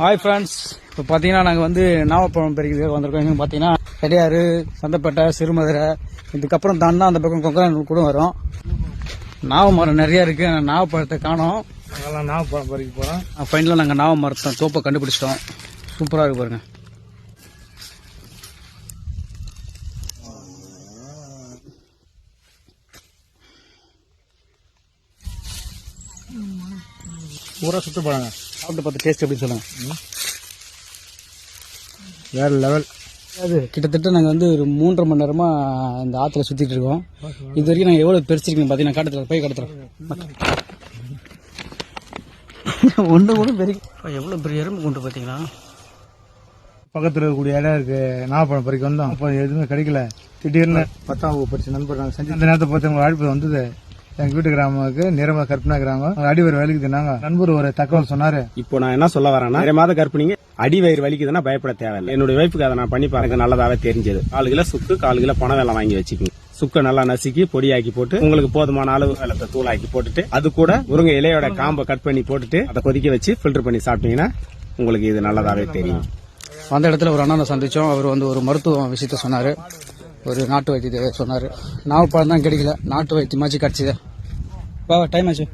Hi friends இப்போ பார்த்தீங்கன்னா நாங்கள் வந்து நாவப்பழம் பறிக்கிறதுக்கு வந்திருக்கோம். எங்க பார்த்தீங்கன்னா பெரியாறு சந்தப்பேட்டை சிறுமதுரை இதுக்கப்புறம் தாண்டா அந்த பக்கம் கொக்கரன் கூட வரும். நாவ மரம் நிறைய இருக்கு. ஆனா நாவப்பழத்தை காணோம். அதெல்லாம் நான் பழம் பறிக்க போகிறேன் ஃபைனலாக நாங்கள் நாவ மரத்தை தோப்பை கண்டுபிடிச்சிட்டோம். சூப்பராக இருக்கு பாருங்க. பூரா சுட்டு போகிறாங்க சாப்பிட்டு பார்த்து டேஸ்ட் எப்படி சொல்லுங்க. வேறு லெவல் அது கிட்டத்தட்ட நாங்கள் வந்து ஒரு மூன்றரை மணி நேரமாக இந்த ஆற்றுல சுற்றிட்டு இருக்கோம். இது வரைக்கும் நாங்கள் எவ்வளோ பெருசிருக்கோம் பார்த்தீங்கன்னா காட்டுறோம் போய் காட்டுறோம் ஒன்று கூட பெரிய எவ்வளோ பெரிய எறும்பு கொண்டு பார்த்தீங்களா பக்கத்தில் இருக்கக்கூடிய இடம் இருக்கு. நாகப்பழம் பறிக்க வந்தோம். அப்போ எதுவுமே கிடைக்கல. திடீர்னு பத்தாம் வகுப்பு படிச்ச நண்பர் நாங்கள் செஞ்சு அந்த நேரத்தை பார்த்து உங்க அழைப்பு வந்தது. எங்கள் வீட்டு கிராமத்துக்கு நிறம கற்பனா கிராமம். அடிவர் வேலைக்கு தின்னாங்க நண்பர் ஒரு தகவல் சொன்னாரு. இப்போ நான் என்ன சொல்ல வரேன்னா நிறைய மாத கர்ப்பிணிங்க அடி வயிறு வலிக்குதுன்னா பயப்பட தேவையில்லை. என்னுடைய வைப்புக்கு அதை நான் பண்ணி பாருங்க. நல்லதாவே தெரிஞ்சது. கால் கிலோ சுக்கு கால் கிலோ பணம் வெள்ளம் வாங்கி வச்சுக்கோங்க. சுக்கை நல்லா நசுக்கி பொடியாக்கி போட்டு உங்களுக்கு போதுமான அளவு வெள்ளத்தை தூளாக்கி போட்டுட்டு அது கூட முருங்கை இலையோட காம்பை கட் பண்ணி போட்டுட்டு அதை கொதிக்க வச்சு ஃபில்டர் பண்ணி சாப்பிட்டீங்கன்னா உங்களுக்கு இது நல்லதாவே தெரியும். அந்த இடத்துல ஒரு அண்ணனை சந்திச்சோம். அவர் வந்து ஒரு மருத்துவ விஷயத்த சொன்னார். ஒரு நாட்டு வைத்தியத்தை சொன்னார். நாவப்பழம் தான் கிடைக்கல. நாட்டு வைத்தியமாச்சு கிடச்சிது. బాబా టైం అచ్చు